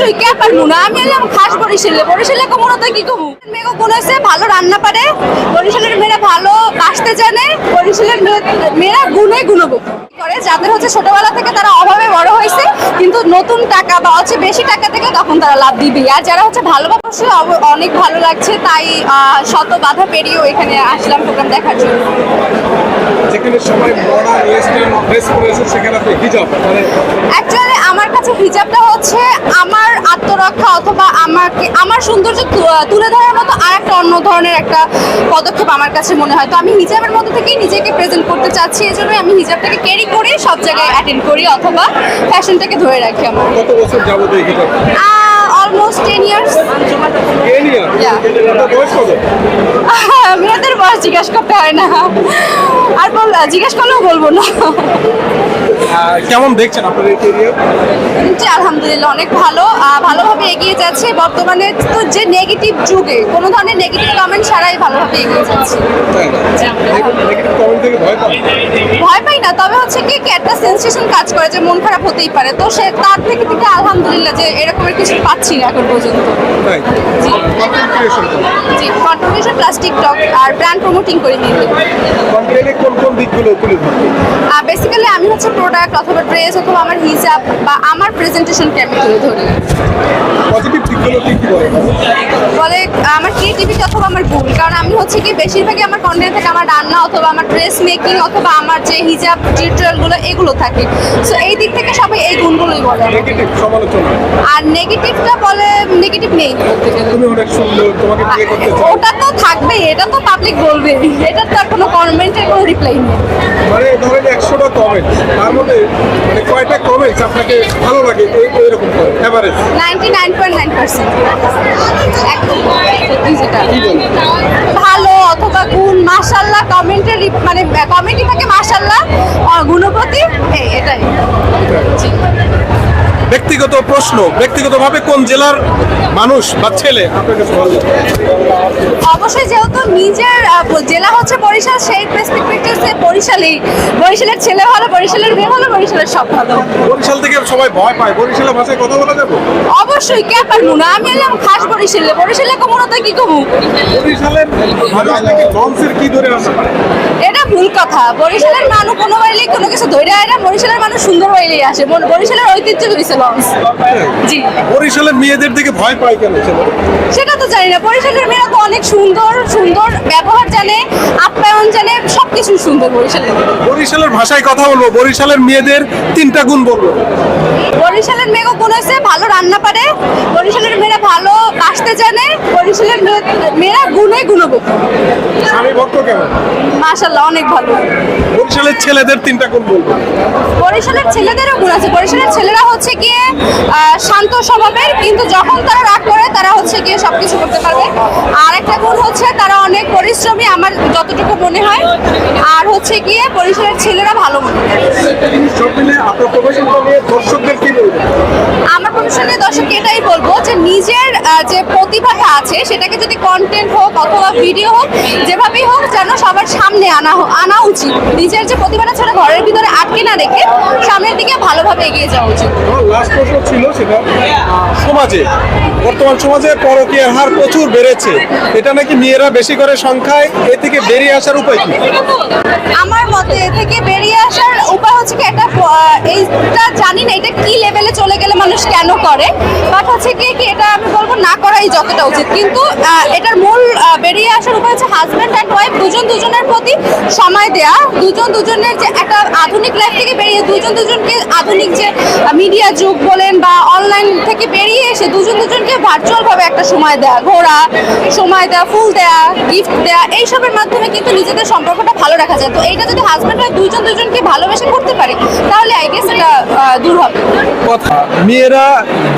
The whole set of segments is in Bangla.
অবশ্যই কে পারব না? আমি এলাম খাস বরিশালে বরিশালে কমনো তো কি কমু? মেয়েকে কোন হয়েছে ভালো রান্না পারে। বরিশালের মেয়েরা ভালো বাঁচতে জানে। বরিশালের মেয়ে- মেয়েরা গুণে গুণবো। করে? যাদের হচ্ছে ছোটবেলা থেকে তারা অভাবে বড় হয়েছে কিন্তু নতুন টাকা বা হচ্ছে বেশি টাকা থেকে তখন তারা লাভ দিবে। আর যারা হচ্ছে ভালো অবশ্যই অনেক ভালো লাগছে তাই শত বাধা পেরিয়েও এখানে আসলাম প্রোগ্রাম দেখার জন্য। যেখানে সবাই মডার্ন ওয়েস্টার্ন ড্রেস পরেছে সেখানে আপনি হিজাব মানে অ্যাকচুয়ালি আমার কাছে হিজাবটা আমার আত্মরক্ষা অথবা আমাকে আমার সৌন্দর্য তুলে ধরার মতো আর একটা অন্য ধরনের একটা পদক্ষেপ আমার কাছে মনে হয়। তো আমি হিজাবের মধ্যে থেকেই নিজেকে প্রেজেন্ট করতে চাচ্ছি এই জন্যই আমি হিজাবটাকে ক্যারি করি সব জায়গায় অ্যাটেন্ড করি অথবা ফ্যাশনটাকে ধরে রাখি আমার। কত বছর যাবত এই হিজাব? অলমোস্ট টেন ইয়ার্স মেয়েদের বয়স জিজ্ঞাসা করতে হয় না। আর বল জিজ্ঞেস করলেও বলব না। কেমন দেখছেন আপনার এই ক্যারিয়ার জি আলহামদুলিল্লাহ অনেক ভালো। ভালোভাবে এগিয়ে যাচ্ছে। বর্তমানে তো যে নেগেটিভ যুগে কোনো ধরনের নেগেটিভ কমেন্ট ছাড়াই ভালোভাবে এগিয়ে যাচ্ছে। ভয় পাই না তবে হচ্ছে কি একটা সেন্সেশন কাজ করে যে মন খারাপ হতেই পারে। তো সে তার থেকে থেকে আলহামদুলিল্লাহ যে এরকমের কিছু পাচ্ছি না এখন পর্যন্ত। জি। কন্ট্রিবিউশন প্লাস টিকটক আর ব্র্যান্ড প্রমোটিং করে কোন কোন দিকগুলো বেসিক্যালি আমি হচ্ছে প্রোডাক্ট অথবা ড্রেস অথবা আমার হিসাব বা আমার প্রেজেন্টেশনকে আমি তুলে ধরি। বলে? আমার ক্রিয়েটিভিটি অথবা আমার গুণ কারণ আমি হচ্ছে কি বেশিরভাগই আমার কন্টেন্ট থেকে আমার রান্না অথবা আমার ড্রেস মেকিং অথবা আমার যে হিজাব টিউটোরিয়ালগুলো এগুলো থাকে। সো এই দিক থেকে সবাই এই গুণগুলোই বলে। আর নেগেটিভটা বলে নেগেটিভ নেই। ওটা তো থাকবেই এটা তো পাবলিক বলবে এটার তো আর কোনো কমেন্টের কোনো রিপ্লাই নেই। মানে ধরেন একশোটা কমেন্ট তার মধ্যে মানে কয়টা কমেন্টস আপনাকে ভালো লাগে? এই- এইরকম average ninety nine point nine percent. ভালো অথবা গুণ মাশাল্লাহ কমেন্টের মানে কমেন্টই থাকে মাশাল্লাহ গুণপতি এই এটাই। প্রশ্ন ব্যক্তিগতভাবে কোন জেলার মানুষ বা ছেলে? অবশ্যই যেহেতু নিজের জেলা হচ্ছে বরিশাল সেই পার্সপেক্টিভে বরিশালেই। বরিশালের ছেলে ভালো বরিশালের মেয়ে ভালো বরিশালের সব ভালো। বরিশাল থেকে সবাই ভয় পায়। বরিশালের ভাষায় কথা বলা যাবে? অবশ্যই কে পারব না? আমি এলাম খাস বরিশালে। বরিশালে কমনো তো কি কমু? বরিশালের লঞ্চের কি ধরে আসা ভুল কথা। বরিশালের মানুষ কোনো বাইলে কোনো কিছু ধরে আয় না বরিশালের মানুষ সুন্দর বাইলেই আসে। বর- বরিশালের ঐতিহ্য হয়েছে লঞ্চ। জি। বরিশালের মেয়েদের দিকে ভয় পায় কেন সেটা তো জানি না। বরিশালের মেয়েরা তো অনেক সুন্দর সুন্দর ব্যবহার জানে আপ্যায়ন জানে সবকিছু সুন্দর বরিশালের। বরিশালের ভাষায় কথা বলব। বরিশালের মেয়েদের তিনটা গুণ বলব। বরিশালের মেয়েকে কোন হয়েছে ভালো রান্না পারে। বরিশালের মেয়েরা ভালো বাঁচতে জানে মেয়ে- মেয়েরা গুণে গুণবো। স্বামী ভক্ত কেমন মাশাল্লাহ অনেক ভালো। বরিশালের ছেলেদের তিনটা গুণ বলব। বরিশালের ছেলেদেরও গুণ আছে। বরিশালের ছেলেরা হচ্ছে গিয়ে শান্ত স্বভাবের কিন্তু যখন তারা রাগ করে তারা হচ্ছে গিয়ে সবকিছু করতে পারবে। আর একটা গুণ হচ্ছে তারা অনেক পরিশ্রমী আমার যতটুকু মনে হয়। আর হচ্ছে গিয়ে বরিশালের ছেলেরা ভালো মনে সব মিলে আপনার প্রফেশনটা দর্শকদের আমার প্রফেশনে দর্শক এটাই বলব যে নিজের যে প্রতিভাটা আছে সেটাকে যদি কন্টেন্ট হোক অথবা ভিডিও হোক যেভাবেই হোক যেন সবার সামনে আনা আনা উচিত। নিজের যে প্রতিভাটা ছেড়ে ঘরের ভিতরে আটকে না রেখে সামনের দিকে ভালোভাবে এগিয়ে যাওয়া উচিত। ছিল সেটা সমাজে বর্তমান সমাজে পরকীয়ার হার প্রচুর বেড়েছে। এটা নাকি মেয়েরা বেশি করে সংখ্যায় এ থেকে বেরিয়ে আসার উপায় কি? আমার মতে এ থেকে বেরিয়ে আসার উপায় হচ্ছে কি একটা আহ, এইটা জানি না এটা কি লেভেলে চলে গেলে মানুষ কেন করে। বাট হচ্ছে কি এটা আমি বলব না করাই যতটা উচিত। কিন্তু এটার মূল বেরিয়ে আসার উপায় হচ্ছে হাজব্যান্ড অ্যান্ড ওয়াইফ দুজন দুজনের প্রতি সময় দেয়া। দুজন দুজনের যে একটা আধুনিক লাইফ থেকে বেরিয়ে দুজন দুজনকে আধুনিক যে মিডিয়া যুগ বলেন বা অনলাইন থেকে বেরিয়ে এসে দুজন দুজনকে ভার্চুয়ালভাবে একটা সময় দেয়া। ঘোরা, সময় দেওয়া ফুল দেয়া গিফট দেয়া, এইসবের মাধ্যমে কিন্তু নিজেদের সম্পর্কটা ভালো রাখা যায়। তো এইটা যদি হাজব্যান্ড ওয়াইফ দুজন দুজনকে ভালোবেসে করতে পারে, তাহলে আই গেস এটা দূর হবে। কথা। মেয়েরা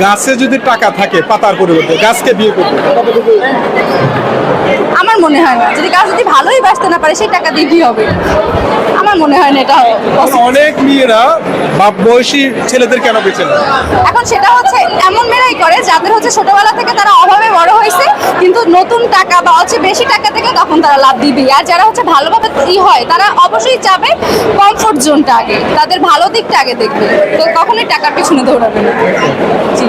গাছে যদি টাকা থাকে পাতার পরিবর্তে, গাছকে বিয়ে করবে আমার মনে হয় না। যদি কাজ যদি ভালোই বাঁচতে না পারে সেই টাকা দিয়ে কি হবে? আমার মনে হয় না এটা অনেক মেয়েরা বাপ বয়সী ছেলেদের কেন বেছে এখন সেটা হচ্ছে এমন মেয়েরাই করে যাদের হচ্ছে ছোটবেলা থেকে তারা অভাবে বড় হয়েছে কিন্তু নতুন টাকা বা হচ্ছে বেশি টাকা থেকে তখন তারা লাভ দিবে আর যারা হচ্ছে ভালোভাবে ই হয় তারা অবশ্যই চাবে কমফোর্ট জোনটা আগে তাদের ভালো দিকটা আগে দেখবে। তো কখনোই টাকার পিছনে দৌড়াবে না। জি।